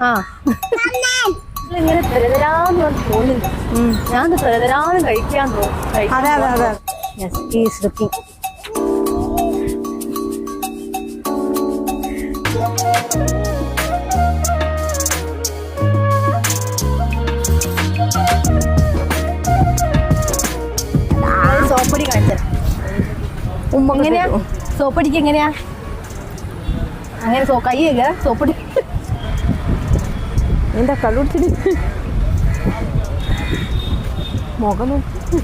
ആ. ഇങ്ങനെ ഞാൻ കഴിക്കാൻ തോന്നും അതെ അതെ അതെ. യെസ് ഈസ് ലുക്കിംഗ് സോപ്പടി കാണിച്ചു ഉമ്മ എങ്ങനെയാ? സോപ്പടിക്ക് എങ്ങനെയാ? അങ്ങനെ സോ കൈ കഴുകുക, സോപ്പടി എന്താ കള്ളുടിച്ചിട്ട് മുഖം നോക്കി.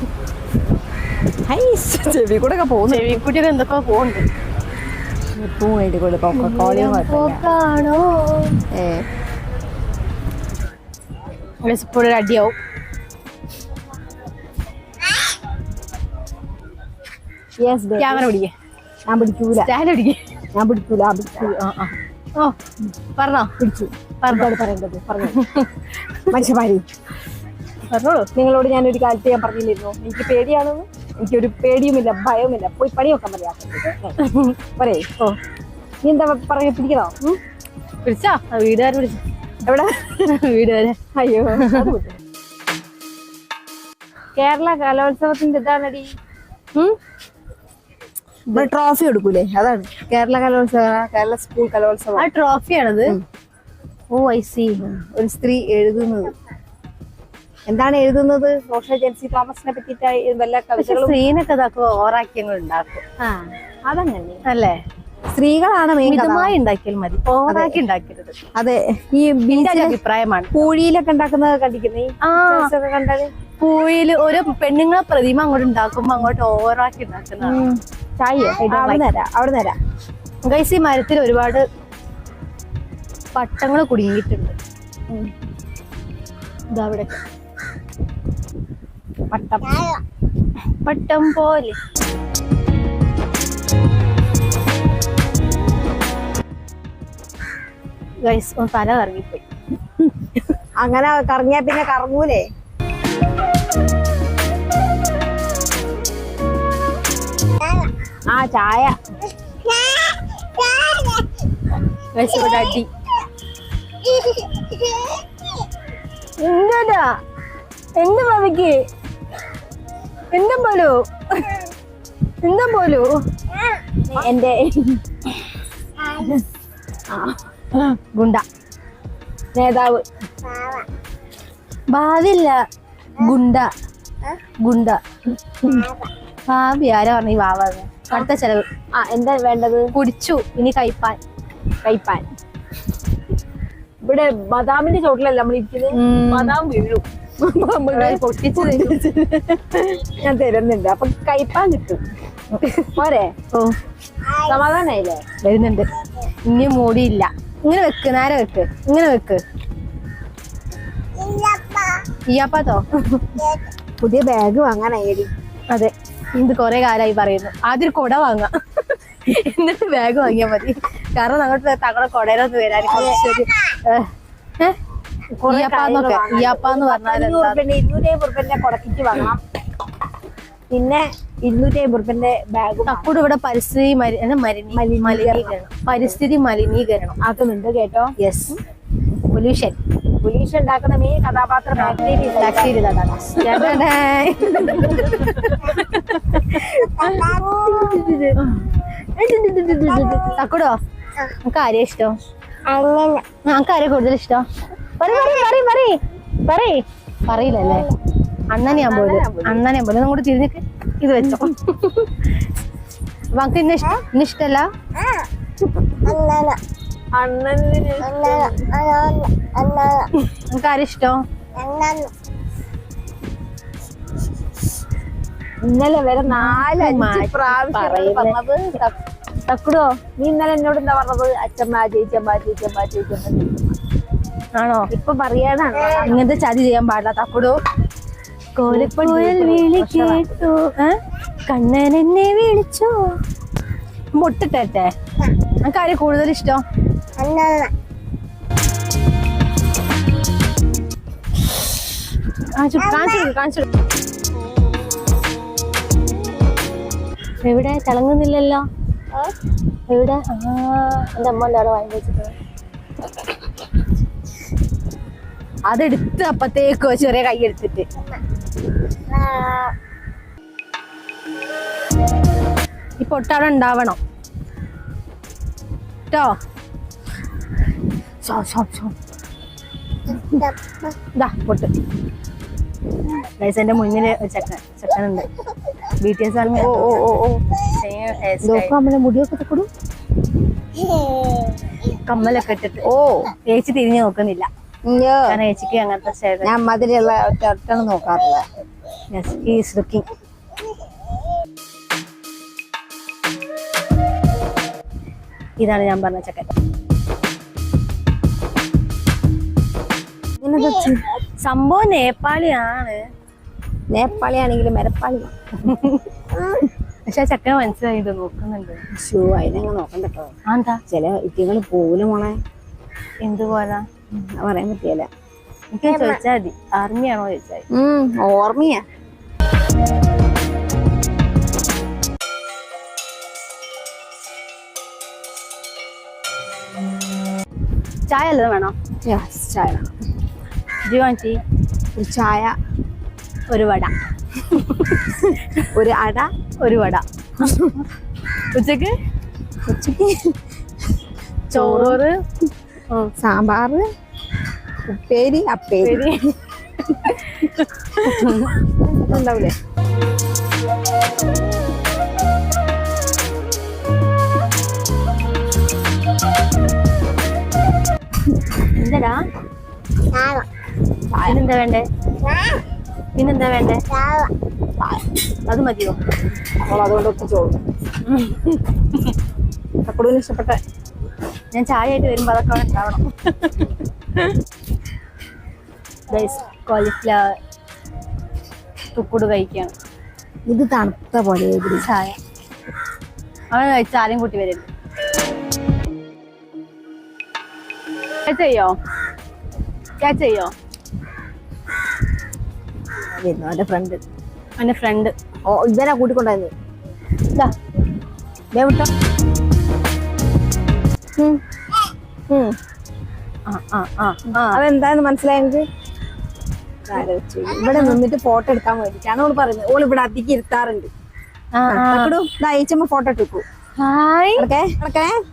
ചെവി കൂടെ ഒക്കെ പോകുന്നു ചെവിക്കുട്ടിയൊക്കെ എന്തൊക്കെ പോകുന്നുണ്ട് അടിയാവും. ക്യാമറ പിടിക്കേ. ഞാൻ പിടിക്കൂല. ഞാൻ പിടിക്കൂല ആ പിടിക്കൂ ആ ആ. ഓ പറഞ്ഞോ. പിടിച്ചു. എന്താണ് പറയേണ്ടത് പറഞ്ഞു മനുഷ്യമാരി പറഞ്ഞോളൂ. നിങ്ങളോട് ഞാൻ ഒരു കാലത്ത് ഞാൻ പറഞ്ഞില്ലായിരുന്നു. എനിക്ക് പേടിയാണെന്ന് എനിക്കൊരു പേടിയുമില്ല ഭയവുമില്ല. പോയി പണി നോക്കാൻ പറയാം. പറയേ ഓ. നീ എന്താ പറയാ പിടിക്കണോ? വിളിച്ചോ വീടുകാരെ പിടിച്ചോ. എവിടെ? വീടുകാരെ. അയ്യോ. കേരള കലോത്സവത്തിന്റെ ഇതാണടി. ട്രോഫി കൊടുക്കൂലേ അതാണ്. കേരള കലോത്സവ കേരള സ്കൂൾ കലോത്സവം. ആ ട്രോഫിയാണത് ഓ ഐ സി ഒരു സ്ത്രീ എഴുതുന്നത്. എന്താണ് എഴുതുന്നത്? റോഷ ജെൻസി തോമസിനെ പറ്റിയിട്ട് വല്ല കവിതകളും? സ്ത്രീനൊക്കെ ഇതാക്കുക ഓറാക്കിയങ്ങൾ ഉണ്ടാക്കും. അതങ്ങനെ. അല്ലേ? സ്ത്രീകളാണ് മിതമായി ഉണ്ടാക്കിയാൽ മതി. ഓറാക്കി ഉണ്ടാക്കരുത്. അതെ. ഈ ബീച്ചിലെ അഭിപ്രായമാണ്. പൂഴിയിലൊക്കെ ഉണ്ടാക്കുന്നത് കണ്ടിരിക്കുന്നേ? കണ്ടത് പൂഴിയിൽ ഒരു പെണ്ണുങ്ങളെ പ്രതിമ അങ്ങോട്ട് ഉണ്ടാക്കുമ്പോ അങ്ങോട്ട് ഓവറാക്കി ഉണ്ടാക്കുന്നതാണ്. ചായ അവിടെ നേരാ അവിടെ നേരാ ഗൈസി മരത്തിൽ ഒരുപാട് പട്ടങ്ങൾ കുടുങ്ങിയിട്ടുണ്ട്. ഇതാ അവിടെ. പട്ടം. പട്ടം പോലെ. ഗൈസ് ഒന്ന് തല കറങ്ങിപ്പോയി. അങ്ങനെ കറങ്ങിയാ പിന്നെ കറങ്ങൂലേ? ആ ചായ. ഗൈസ് ഇവിടെ അടി. എന്താ എന്താ ഭാവിക്ക് എന്താ പോലോ എന്താ പോലോ എന്റെ ഗുണ്ട. നേതാവ്. ഭാവില്ല ഗുണ്ട. ഗുണ്ട. ഭാവി ആരാ പറഞ്ഞു? ഈ അടുത്ത ചെലവ്. ആ എന്താ വേണ്ടത്? കുടിച്ചു. ഇനി കൈപ്പാൻ കൈപ്പാൻ ഇവിടെ ബദാമിന്റെ ചോട്ടിലല്ല നമ്മൾ ഇരിക്കുന്നത് ബദാം വീഴും. പൊട്ടിച്ചു ഞാൻ തരുന്നുണ്ട്. അപ്പൊ കൈപ്പാൻ കിട്ടും. പോരെ? ഓ. സമാധാനായില്ലേ? വരുന്നുണ്ട്. ഇനി മൂടിയില്ല. ഇങ്ങനെ വെക്ക് നേരെ വെക്ക്. ഇങ്ങനെ വെക്ക്. ഇയ്യാപ്പാത്തോ? പുതിയ ബാഗ് വാങ്ങാനായി അതെ. ഇത് കുറെ കാലമായി പറയുന്നു. ആദ്യം ഒരു കൊട വാങ്ങാം. എന്നിട്ട് ബാഗ് വാങ്ങിയാൽ മതി. കാരണം അങ്ങോട്ട് തങ്ങളുടെ കുടയിലൊന്ന് വരാൻ കുറച്ചൊരു ഇയ്യാപ്പാന്നൊക്കെ ഇയ്യാപ്പാന്ന് പറഞ്ഞാൽ എന്താ? ഇരുന്നൂറ്റി അമ്പത് റുപ്യന്റെ കൊടക്കിറ്റ് വാങ്ങണം. പിന്നെ ഇരുന്നൂറ്റി അമ്പത് റുപ്യന്റെ ബാഗ് തക്കൂട് ഇവിടെ പരിസ്ഥിതി മലിനീകരണം. പരിസ്ഥിതി മലിനീകരണം. ആക്കുന്നുണ്ട് കേട്ടോ. യെസ് പൊല്യൂഷൻ പൊല്യൂഷൻ ഉണ്ടാക്കുന്ന മെയിൻ കഥാപാത്രം ബാക്ടീരിയ ബാക്ടീരിയ തക്കൂടോ? നമുക്ക് ആരെയാ ഇഷ്ടം? നമുക്ക് ആരെയാ കൂടുതൽ ഇഷ്ടം. പറ പറ പറ പറ പറയില്ലല്ലേ? അണ്ണനെ ഞാൻ പോലും അണ്ണനെ ഞാൻ പോലും. അങ്ങോട്ട് തിരിഞ്ഞിട്ട് ഇത് വെച്ചോ. നമുക്ക് ഇന്ന ഇന്ന ഇഷ്ടല്ല? നമുക്ക് ഇന്നലെ വരെ നാലഞ്ച് പ്രാവശ്യം. പറഞ്ഞത് തക്കുടോ നീ ഇന്നലെ എന്നോട് എന്താ പറഞ്ഞത്? അച്ഛമ്മ ചേച്ചമ്മ ചേച്ചമ്മ ചേച്ചമ്മ ആണോ? ഇപ്പൊ പറയാനാണ് ഇങ്ങനത്തെ ചതി ചെയ്യാൻ പാടില്ല തക്കുടോ കണ്ണനെന്നെ വിളി കേട്ടു ഏ? കണ്ണൻ എന്നെ വിളിച്ചോ. മുട്ടിട്ടെ നമുക്ക് ആരെ കൂടുതൽ ഇഷ്ടം? കാണിച്ചു കാണിച്ചു കാണിച്ചു എവിടെ? തിളങ്ങുന്നില്ലല്ലോ. എവിടെ? ആ അമ്മ അവിടെ വാങ്ങി വെച്ചിട്ട് അതെടുത്ത് അപ്പത്തേക്കോ ചെറിയ കൈ എടുത്തിട്ട്. ഈ പൊട്ടവിടെ ഉണ്ടാവണം. കേട്ടോ പൊട്ട്. ഗൈസ് എന്റെ മുന്നിൽ ചെക്കൻ ചെക്കനുണ്ട്. ബി ടി ഓ ഓ ഓ ഓ. ഓ ഓ നോക്കാം നമ്മുടെ മുടിയൊക്കെ തക്കൊടു കമ്മലൊക്കെ ഇട്ടിട്ട്. ഓ. ചേച്ചി തിരിഞ്ഞു നോക്കുന്നില്ല. കാരണം ചേച്ചിക്ക് അങ്ങനത്തെ സ്റ്റൈൽ ഞാൻ മധുരയുള്ള ഒറ്റ നോക്കാറില്ല യെസ് ഈസ് ലുക്കിംഗ് ഇതാണ് ഞാൻ പറഞ്ഞ ചക്കൻ. സംഭവം നേപ്പാളിയാണ്. നേപ്പാളി ആണെങ്കിലും മെരപ്പാളി പക്ഷെ ആ ചക്ക മനസ്സിലായിട്ട് നോക്കുന്നുണ്ട്. ഷൂ അതിനങ്ങ് നോക്കണ്ട കേട്ടോ എന്താ ചില ഇറ്റിങ്ങൾ പോലും മോളെ. എന്തുപോലെ? അത് പറയാൻ പറ്റിയല്ല എനിക്ക് ചോദിച്ചാൽ മതി. ആർമിയാണോ ചോദിച്ചാൽ ഓർമ്മയാ. ചായ അല്ലത് വേണോ? ചായ വേണം. ജീവാഞ്ചി ഒരു ചായ. ഒരു വട. ഒരു അട ഒരു വട. ഉച്ചയ്ക്ക്? ഉച്ചയ്ക്ക് ചോറ് സാമ്പാർ ഉപ്പേരി അപ്പേരി. ഉണ്ടാവില്ലേ എന്താ എന്താ വേണ്ടേ? പിന്നെന്താ വേണ്ടേ? അത് മതിയോ? അപ്പോൾ അതുകൊണ്ട് ഒപ്പിച്ചോളൂ. കക്കടുവിന് ഇഷ്ടപ്പെട്ട ഞാൻ ചായ ആയിട്ട് വരുമ്പോൾ അതൊക്കെ അവിടെ ഉണ്ടാവണം. കോളിഫ്ലവർ തുക്കുട് കഴിക്കുകയാണ് ഇത് തണുത്ത പോലെ. ചായ. അവൻ കഴിച്ച ആരും കൂട്ടി വരരുത് ക്യാച്ച് ചെയ്യോ? ക്യാച്ച് ചെയ്യോ? വരുന്നു അവന്റെ ഫ്രണ്ട് അവന്റെ ഫ്രണ്ട് ഓ ഇവനാ കൂട്ടിക്കൊണ്ടായിരുന്നു ഇതാ. ദേ വിട്ടോ. ആ ആ ആ ആ. അതെന്താന്ന് മനസ്സിലായെങ്കിൽ ഇവിടെ നിന്നിട്ട് ഫോട്ടോ എടുക്കാൻ വേണ്ടിട്ടാണ് ഓൾ പറയുന്നത്. ഓൾ ഇവിടെ അധികം ഇരുത്താറുണ്ട്. അയച്ചമ്മ ഫോട്ടോ എടുക്കൂ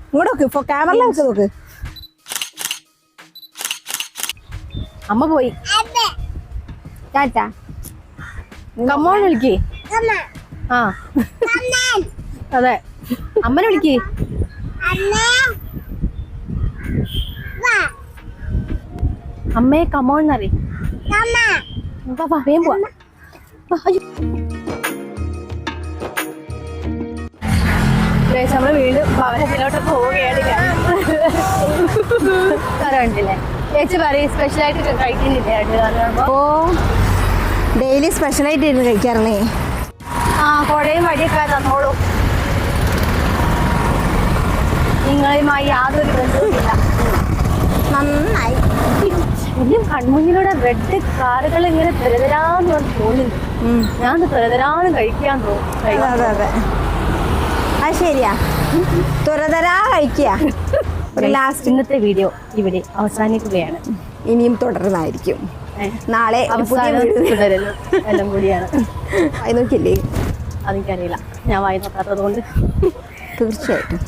ഇങ്ങോട്ട് നോക്ക് ഇപ്പൊ ക്യാമറ വെച്ച് നോക്ക്. അമ്മ പോയി. ടാറ്റാ. കമ്മോൺ വിളിക്ക് ആ. അതെ. അമ്മനെ വിളിക്ക്. അമ്മയെ കമോൺ എന്നറി വേഗം പോവാ. നമ്മൾ വീണ്ടും ഭവനത്തിലോട്ട് പോവുകയാണ് കണ്ടില്ലേ? ചേച്ചി പറയും സ്പെഷ്യലായിട്ട് കഴിക്കുന്നില്ല കഴിക്കുന്നില്ലേ ഓ ഡെയിലി സ്പെഷ്യലായിട്ട് ഇരുന്ന് കഴിക്കാറില്ലേ ആ കുഴയും വഴിയൊക്കെ തന്നോളൂ. നിങ്ങളുമായി യാതൊരു ബന്ധവുമില്ല. നന്നായി. ഇനിയും കൺമുന്നിലൂടെ റെഡ് കാറുകൾ ഇങ്ങനെ തെരതരാന്ന് പറഞ്ഞ് തോന്നുന്നു. ഞാൻ തെരതരാന്ന് കഴിക്കാൻ തോന്നുന്നു അതെ അതെ അത്. ശരിയാ. തുരതരാ കഴിക്കുക ലാസ്റ്റ് ഇന്നത്തെ വീഡിയോ ഇവിടെ അവസാനിക്കുകയാണ്. ഇനിയും തുടരുന്നതായിരിക്കും ഏ, നാളെ അവസാനം തുടരലും എല്ലാം കൂടിയാണ്. വായി നോക്കില്ലേ അതെനിക്കറിയില്ല. ഞാൻ വായി നോക്കാത്തത് കൊണ്ട് തീർച്ചയായിട്ടും.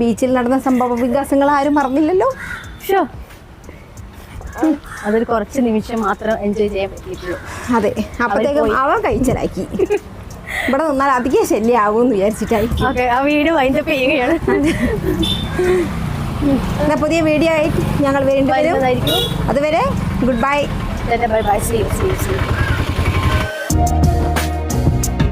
ബീച്ചിൽ നടന്ന സംഭവ വികാസങ്ങൾ ആരും മറന്നില്ലല്ലോ ഷോ അതൊരു കുറച്ച് നിമിഷം മാത്രം എൻജോയ് ചെയ്യാൻ പറ്റിയിട്ടുള്ളൂ. അതെ. അപ്പത്തേക്കും അവ കഴിച്ചലാക്കി. ഇവിടെ നിന്നാൽ അധികം ശല്യമാകും എന്ന് വിചാരിച്ചിട്ടായിരിക്കും. ഓക്കെ ആ വീട് വൈൻഡപ്പ് ചെയ്യുകയാണ്. എന്നാ പുതിയ വീഡിയോ ആയിട്ട് ഞങ്ങൾ വീണ്ടും വരും. Goodbye. Bye-bye. See you. See you. See you.